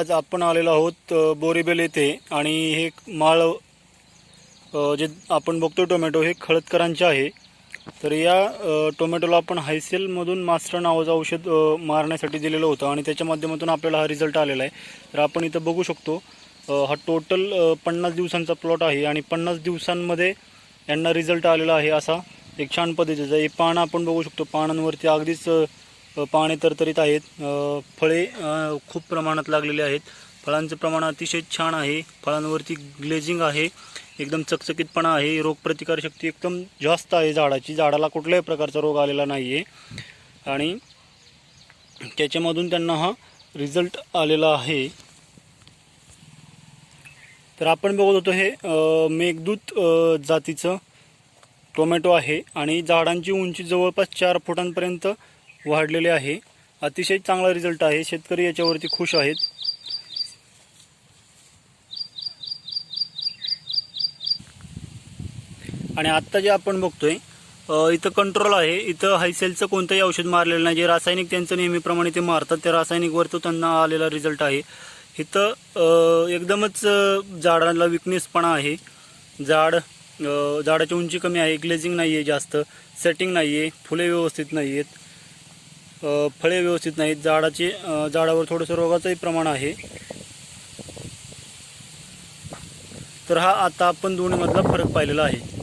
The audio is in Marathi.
आज आपण आलेलो आहोत बोरीबेल येथे आणि हे माळ जे आपण बघतो टोमॅटो हे खळदकरांचे आहे. तर या टोमॅटोला आपण हायसेलमधून मास्टर नावाचं औषध मारण्यासाठी दिलेलं होतं आणि त्याच्या माध्यमातून आपल्याला हा रिझल्ट आलेला आहे. तर आपण इथं बघू शकतो हा टोटल पन्नास दिवसांचा प्लॉट आहे आणि पन्नास दिवसांमध्ये यांना रिझल्ट आलेला आहे असा एक छान पद्धतीचा. हे पानं आपण बघू शकतो पानांवरती अगदीच पाने तरतरीत आहेत. फळे खूप प्रमाणात लागलेले आहेत. फळांचं प्रमाण अतिशय छान आहे. फळांवरती ग्लेझिंग आहे. एकदम चकचकीतपणा आहे. रोगप्रतिकारशक्ती एकदम जास्त आहे झाडाची. झाडाला कुठल्याही प्रकारचा रोग आलेला नाही आहे आणि त्याच्यामधून त्यांना हा रिझल्ट आलेला आहे. तर आपण बघत होतो हे मेघदूत जातीचं टोमॅटो आहे. आणि झाडांची उंची जवळपास चार फुटांपर्यंत वाढलेले आहे. अतिशय चांगला रिझल्ट आहे. शेतकरी याच्यावरती खुश आहेत. आणि आत्ता जे आपण बघतोय इथं कंट्रोल आहे. इथं हायसेलचं कोणतंही औषध मारलेलं नाही. जे रासायनिक त्यांचं नेहमीप्रमाणे ते मारतात त्या रासायनिकवर तो त्यांना आलेला रिझल्ट आहे. इथं एकदमच झाडाला विकनेसपणा आहे. झाड झाडाची उंची कमी आहे. ग्लेझिंग नाही आहे जास्त. सेटिंग नाही आहे फुले व्यवस्थित नाही आहेत फळे व्यवस्थित नाहीत. झाडाचे झाडावर थोडंसं रोगाचंही प्रमाण आहे. तर हा आता आपण दोन्हीमधला फरक पाहिलेला आहे.